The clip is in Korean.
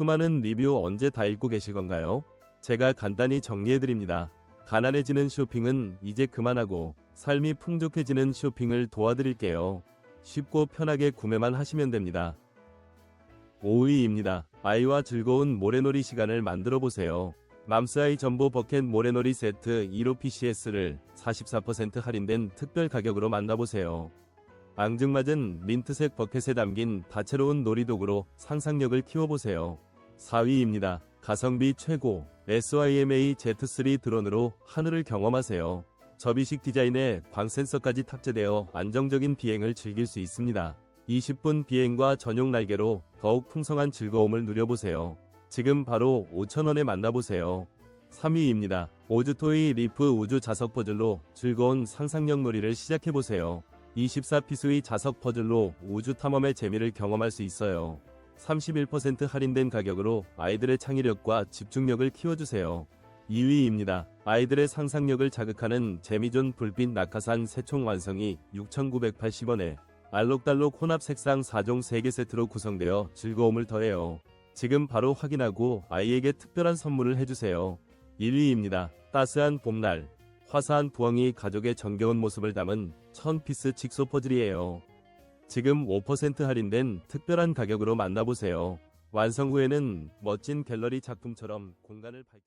수많은 리뷰 언제 다 읽고 계실 건가요? 제가 간단히 정리해드립니다. 가난해지는 쇼핑은 이제 그만하고 삶이 풍족해지는 쇼핑을 도와드릴게요. 쉽고 편하게 구매만 하시면 됩니다. 5위입니다. 아이와 즐거운 모래놀이 시간을 만들어 보세요. 맘스아이 전보 버켓 모래놀이 세트 1호 PCS를 44% 할인된 특별 가격으로 만나보세요. 앙증맞은 민트색 버켓에 담긴 다채로운 놀이도구로 상상력을 키워보세요. 4위입니다. 가성비 최고 SYMA Z3 드론으로 하늘을 경험하세요. 접이식 디자인에 광센서까지 탑재되어 안정적인 비행을 즐길 수 있습니다. 20분 비행과 전용 날개로 더욱 풍성한 즐거움을 누려보세요. 지금 바로 5,000원에 만나보세요. 3위입니다. 오즈토이 리프 우주 자석 퍼즐로 즐거운 상상력 놀이를 시작해보세요. 24피스의 자석 퍼즐로 우주 탐험의 재미를 경험할 수 있어요. 31% 할인된 가격으로 아이들의 창의력과 집중력을 키워주세요. 2위입니다. 아이들의 상상력을 자극하는 재미존 불빛 낙하산 새총 완성이 6,980원에 알록달록 혼합 색상 4종 3개 세트로 구성되어 즐거움을 더해요. 지금 바로 확인하고 아이에게 특별한 선물을 해주세요. 1위입니다. 따스한 봄날. 화사한 부엉이 가족의 정겨운 모습을 담은 1000피스 직소 퍼즐이에요. 지금 5% 할인된 특별한 가격으로 만나보세요. 완성 후에는 멋진 갤러리 작품처럼 공간을 밝...